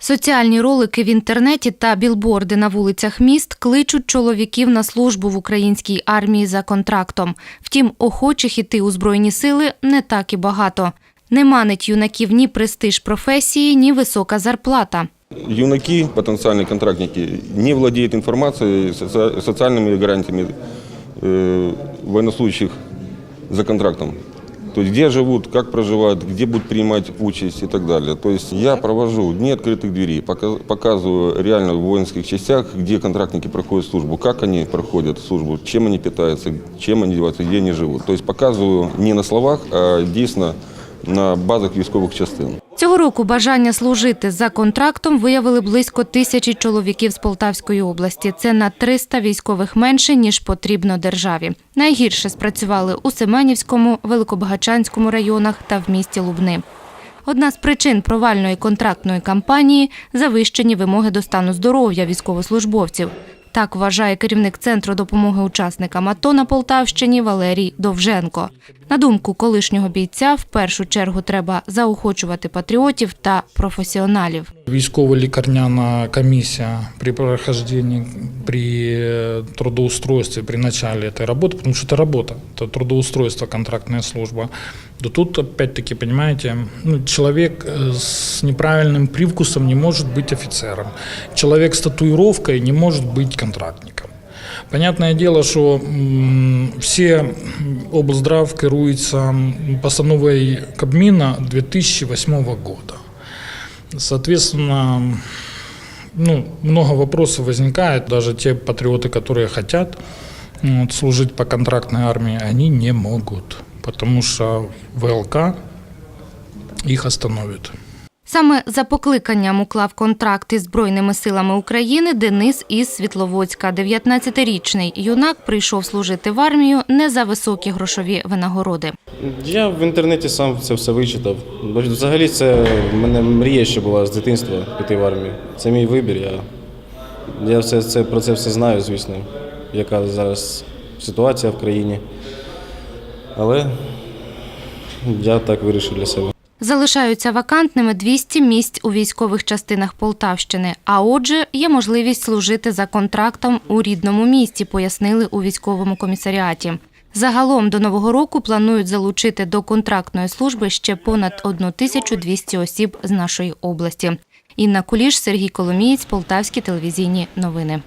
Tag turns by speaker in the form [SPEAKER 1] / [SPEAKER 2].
[SPEAKER 1] Соціальні ролики в інтернеті та білборди на вулицях міст кличуть чоловіків на службу в українській армії за контрактом. Втім, охочих іти у збройні сили не так і багато. Не манить юнаків ні престиж професії, ні висока зарплата.
[SPEAKER 2] Юнаки, потенциальные контрактники, не владеют информацией, соци- социальными гарантиями э, военнослужащих за контрактом. То есть где живут, как проживают, где будут принимать участь и так далее. То есть я провожу дни открытых дверей, пока- показываю реально в воинских частях, где контрактники проходят службу, как они проходят службу, чем они питаются, чем они одеваются, где они живут. То есть показываю не на словах, а действительно на базах військових частин.
[SPEAKER 1] Цього року бажання служити за контрактом виявили близько тисячі чоловіків з Полтавської області. Це на 300 військових менше, ніж потрібно державі. Найгірше спрацювали у Семенівському, Великобагачанському районах та в місті Лубни. Одна з причин провальної контрактної кампанії завищені вимоги до стану здоров'я військовослужбовців. Так вважає керівник центру допомоги учасникам АТО на Полтавщині Валерій Довженко. На думку колишнього бійця, в першу чергу треба заохочувати патріотів та професіоналів.
[SPEAKER 3] Військово-лікарняна комісія при прохождении, при э, трудоустройстве, при начале этой работы, потому что это работа, это трудоустройство, контрактная служба, то тут опять-таки, понимаете, ну, человек э, с неправильным привкусом не может быть офицером, человек с татуировкой не может быть контрактником. Понятное дело, что м, все облздрав керуються постановой Кабмина 2008 года. Соответственно, ну, много вопросов возникает. Даже те патриоты, которые хотят вот, служить по контрактной армии, они не могут, потому что ВЛК их остановит.
[SPEAKER 1] Саме за покликанням уклав контракт із Збройними силами України Денис із Світловодська. 19-річний юнак прийшов служити в армію не за високі грошові винагороди.
[SPEAKER 4] Я в інтернеті сам це все вичитав. Взагалі це в мене мрія ще була з дитинства піти в армію. Це мій вибір. Я, я все, це, про це все знаю, звісно, яка зараз ситуація в країні. Але я так вирішив для себе.
[SPEAKER 1] Залишаються вакантними 200 місць у військових частинах Полтавщини. А отже, є можливість служити за контрактом у рідному місті, пояснили у військовому комісаріаті. Загалом до нового року планують залучити до контрактної служби ще понад 1200 осіб з нашої області. Інна Куліш, Сергій Коломієць, Полтавські телевізійні новини.